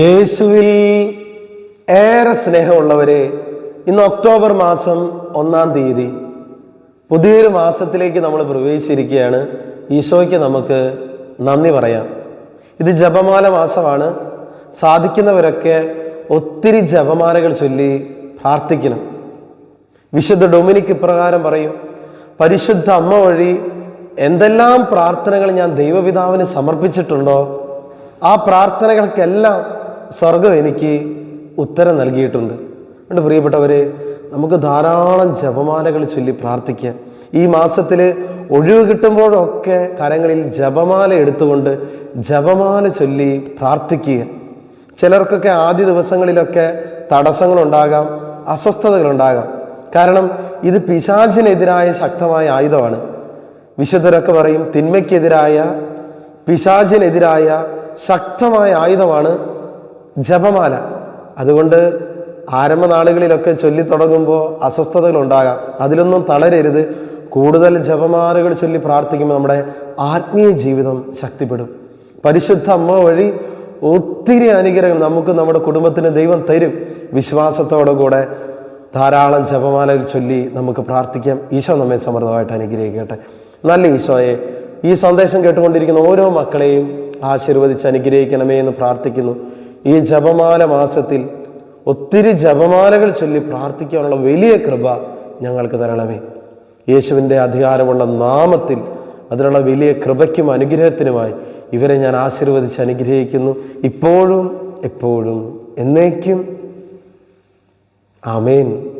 യേശുവിൽ ഏറെ സ്നേഹമുള്ളവരെ ഇന്ന് ഒക്ടോബർ മാസം ഒന്നാം തീയതി പുതിയൊരു മാസത്തിലേക്ക് നമ്മൾ പ്രവേശിച്ചിരിക്കുകയാണ്. ഈശോയ്ക്ക് നമുക്ക് നന്ദി പറയാം. ഇത് ജപമാല മാസമാണ്. സാധിക്കുന്നവരൊക്കെ ഒത്തിരി ജപമാലകൾ ചൊല്ലി പ്രാർത്ഥിക്കണം. വിശുദ്ധ ഡൊമിനിക് ഇപ്രകാരം പറയും പരിശുദ്ധ അമ്മ വഴി എന്തെല്ലാം പ്രാർത്ഥനകൾ ഞാൻ ദൈവപിതാവിന് സമർപ്പിച്ചിട്ടുണ്ടോ? ആ പ്രാർത്ഥനകൾക്കെല്ലാം സ്വർഗം എനിക്ക് ഉത്തരം നൽകിയിട്ടുണ്ട്. അതുകൊണ്ട് പ്രിയപ്പെട്ടവരെ നമുക്ക് ധാരാളം ജപമാലകൾ ചൊല്ലി പ്രാർത്ഥിക്കാം. ഈ മാസത്തിൽ ഒഴിവ് കിട്ടുമ്പോഴൊക്കെ കരങ്ങളിൽ ജപമാല എടുത്തുകൊണ്ട് ജപമാല ചൊല്ലി പ്രാർത്ഥിക്കുക. ചിലർക്കൊക്കെ ആദ്യ ദിവസങ്ങളിലൊക്കെ തടസ്സങ്ങളുണ്ടാകാം അസ്വസ്ഥതകളുണ്ടാകാം. കാരണം ഇത് പിശാചിനെതിരായ ശക്തമായ ആയുധമാണ്. വിശുദ്ധരൊക്കെ പറയും തിന്മയ്ക്കെതിരായ പിശാചിനെതിരായ ശക്തമായ ആയുധമാണ് ജപമാല. അതുകൊണ്ട് ആരംഭനാളുകളിലൊക്കെ ചൊല്ലി തുടങ്ങുമ്പോൾ അസ്വസ്ഥതകൾ ഉണ്ടാകാം അതിലൊന്നും തളരരുത്. കൂടുതൽ ജപമാലകൾ ചൊല്ലി പ്രാർത്ഥിക്കുമ്പോൾ നമ്മുടെ ആത്മീയ ജീവിതം ശക്തിപ്പെടും. പരിശുദ്ധ അമ്മ വഴി ഒത്തിരി അനുഗ്രഹങ്ങൾ നമുക്ക് നമ്മുടെ കുടുംബത്തിന് ദൈവം തരും. വിശ്വാസത്തോടു കൂടെ ധാരാളം ജപമാലകൾ ചൊല്ലി നമുക്ക് പ്രാർത്ഥിക്കാം. ഈശോ നമ്മെ സമൃദ്ധമായിട്ട് അനുഗ്രഹിക്കട്ടെ. നല്ല ഈശോയെ ഈ സന്ദേശം കേട്ടുകൊണ്ടിരിക്കുന്ന ഓരോ മക്കളെയും ആശീർവദിച്ച് അനുഗ്രഹിക്കണമേ എന്ന് പ്രാർത്ഥിക്കുന്നു. ഈ ജപമാല മാസത്തിൽ ഒത്തിരി ജപമാലകൾ ചൊല്ലി പ്രാർത്ഥിക്കാനുള്ള വലിയ കൃപ ഞങ്ങൾക്ക് തരണമേ. യേശുവിന്റെ അധികാരമുള്ള നാമത്തിൽ അതിനുള്ള വലിയ കൃപയ്ക്കും അനുഗ്രഹത്തിനുമായി ഇവരെ ഞാൻ ആശീർവദിച്ച് അനുഗ്രഹിക്കുന്നു. ഇപ്പോഴും എപ്പോഴും എന്നേക്കും. ആമേൻ.